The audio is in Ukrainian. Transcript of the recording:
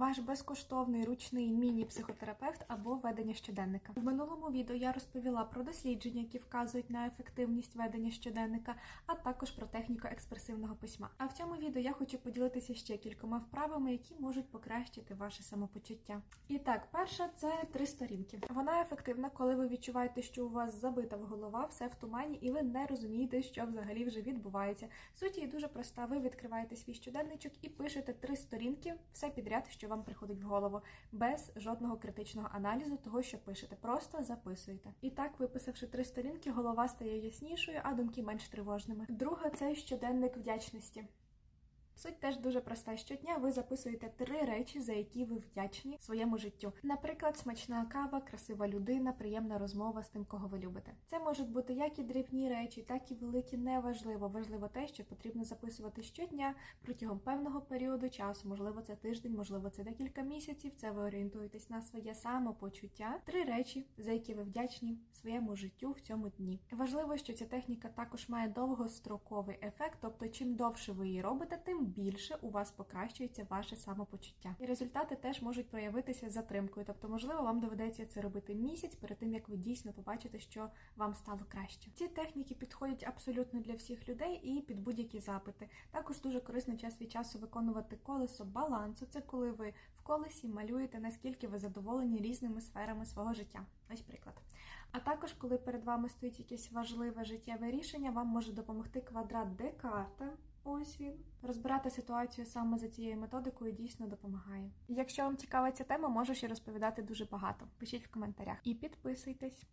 ваш безкоштовний ручний міні-психотерапевт або ведення щоденника. В минулому відео я розповіла про дослідження, які вказують на ефективність ведення щоденника, а також про техніку експресивного письма. А в цьому відео я хочу поділитися ще кількома вправами, які можуть покращити ваше самопочуття. І так, перша це три сторінки. Вона ефективна, коли ви відчуваєте, що у вас забита голова, все в тумані, і ви не розумієте, що взагалі вже відбувається. Суть її дуже проста. Ви відкриваєте свій щоденничок і пишете три сторінки, все підряд, що вам приходить в голову, без жодного критичного аналізу того, що пишете. Просто записуєте. І так, виписавши три сторінки, голова стає яснішою, а думки менш тривожними. Друга це щоденник вдячності. Суть теж дуже проста. Щодня ви записуєте три речі, за які ви вдячні своєму життю. Наприклад, смачна кава, красива людина, приємна розмова з тим, кого ви любите. Це можуть бути як і дрібні речі, так і великі. Неважливо. Важливо те, що потрібно записувати щодня протягом певного періоду часу. Можливо, це тиждень, можливо, це декілька місяців. Це ви орієнтуєтесь на своє самопочуття. Три речі, за які ви вдячні своєму життю в цьому дні. Важливо, що ця техніка також має довгостроковий ефект, тобто, чим довше ви її робите, тим більше у вас покращується ваше самопочуття. І результати теж можуть проявитися затримкою. Тобто, можливо, вам доведеться це робити місяць перед тим, як ви дійсно побачите, що вам стало краще. Ці техніки підходять абсолютно для всіх людей і під будь-які запити. Також дуже корисно час від часу виконувати колесо балансу. Це коли ви в колесі малюєте, наскільки ви задоволені різними сферами свого життя. Ось приклад. А також, коли перед вами стоїть якесь важливе життєве рішення, вам може допомогти квадрат Декарта. Ось він розбирати ситуацію саме за цією методикою дійсно допомагає. Якщо вам цікава ця тема, можу ще розповідати дуже багато. Пишіть в коментарях і підписуйтесь.